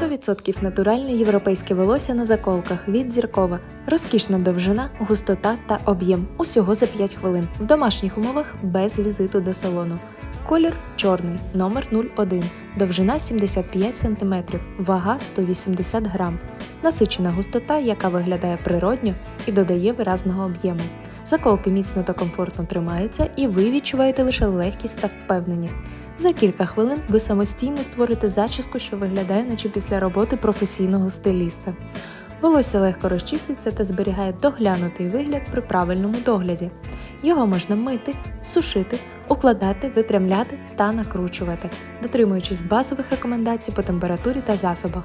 100% натуральне європейське волосся на заколках від зіркова, розкішна довжина, густота та об'єм. Усього за 5 хвилин. В домашніх умовах без візиту до салону. Колір чорний, номер 01, довжина 75 см, вага 180 грам. Насичена густота, яка виглядає природньо і додає виразного об'єму. Заколки міцно та комфортно тримаються, і ви відчуваєте лише легкість та впевненість. За кілька хвилин ви самостійно створите зачіску, що виглядає, наче після роботи професійного стиліста. Волосся легко розчіситься та зберігає доглянутий вигляд при правильному догляді. Його можна мити, сушити, укладати, випрямляти та накручувати, дотримуючись базових рекомендацій по температурі та засобах.